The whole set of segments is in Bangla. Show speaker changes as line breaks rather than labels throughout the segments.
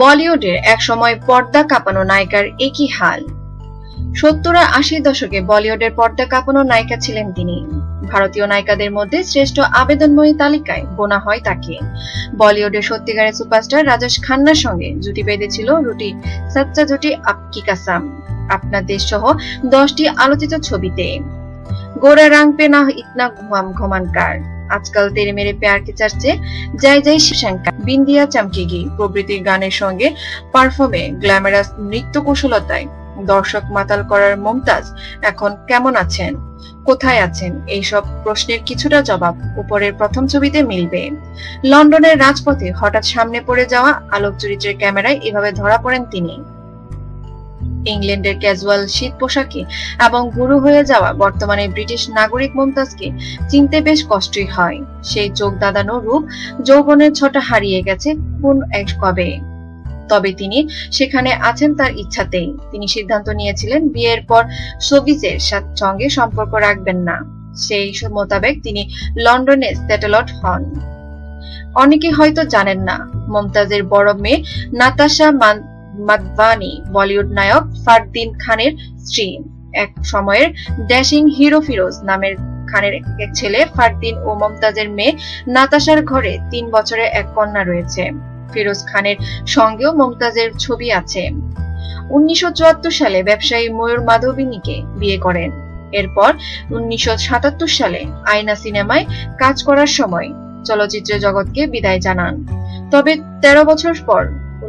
বলিউডের একসময় পর্দা কাঁপানো নায়িকার একই হাল। সত্তর আর আশির দশকে বলিউডের পর্দা কাঁপানো নায়িকা ছিলেন তিনি। ভারতীয় নায়িকাদের মধ্যে শ্রেষ্ঠ আবেদনময়ী তালিকায় গোনা হয় তাকে। বলিউডের সত্যিকারের সুপারস্টার রাজেশ খান্নার সঙ্গে জুটি বেঁধেছিল রুটি সচ্চা জুটি আপকি কাসাম আপনার দেশ সহ দশটি আলোচিত ছবিতে। গোরা রাং পে না ইতনা ঘুমাম ঘুমানকার। আজকাল তেরে মেরে প্যার কে চার্চে জয় জয় শিবশঙ্কর বিন্দিয়া চামকিগি প্রভৃতির গানের সঙ্গে পারফর্মে গ্ল্যামারাস নৃত্য কুশলতায় দর্শক মাতাল করার মমতাজ এখন কেমন আছেন? কোথায় আছেন? এইসব প্রশ্নের কিছুটা জবাব উপরের প্রথম ছবিতে মিলবে। লন্ডনের রাজপথে হঠাৎ সামনে পড়ে যাওয়া আলোক চরিত্রের ক্যামেরায় এভাবে ধরা পড়েন তিনি। ইংল্যান্ডের ক্যাজুয়াল শীত পোশাকে এবং গুরু হয়ে যাওয়া বর্তমানে ব্রিটিশ নাগরিক মমতাজকে চিনতে বেশ কষ্টই হয়। সেই চোখ দাদানো রূপ যৌবনের ছটা হারিয়ে গেছে কোন এক কবে। তবে তিনি সেখানে আছেন তার ইচ্ছাতেই। তিনি সিদ্ধান্ত নিয়েছিলেন বিয়ের পর সবিজের সঙ্গে সম্পর্ক রাখবেন না। সেই মোতাবেক তিনি লন্ডনে স্যাটেলট হন। অনেকে হয়তো জানেন না, মমতাজের বড় মেয়ে নাতাশা মাদবানি বলিউড নায়ক ফারদিন খানের স্ত্রী। এক সময়ের ড্যাশিং হিরো ফিরোজ নামের খানের এক ছেলে ফারদিন ও মমতাজের মেয়ে নাতাশার ঘরে তিন বছরের এক কন্যা রয়েছে। ফিরোজ খানের সঙ্গেও মমতাজের ছবি আছে। উনিশশো চুয়াত্তর সালে ব্যবসায়ী ময়ূর মাধবিনীকে বিয়ে করেন। এরপর উনিশশো সাতাত্তর সালে আয়না সিনেমায় কাজ করার সময় চলচ্চিত্র জগৎকে বিদায় জানান। তবে ১৩ বছর পর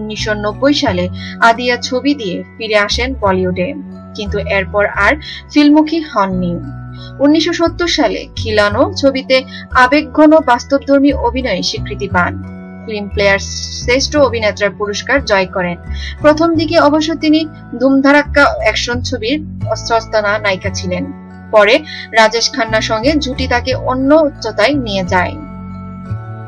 উনিশশো সালে আদিয়া ছবি দিয়ে ফিরে আসেন বলিউডে। কিন্তু এরপর আর ফিল্মমুখী হননি। উনিশশো সত্তর সালে খিলানো ছবিতে আবেগঘন বাস্তবধর্মী অভিনয়ে স্বীকৃতি পান। ফিল্ম প্লেয়ার শ্রেষ্ঠ অভিনেত্রার পুরস্কার জয় করেন। প্রথম দিকে অবশ্য তিনি ধুমধারাক্কা অ্যাকশন ছবির অস্ত্রস্তানা নায়িকা ছিলেন। পরে রাজেশ খান্নার সঙ্গে জুটি তাকে অন্য উচ্চতায় নিয়ে যায়।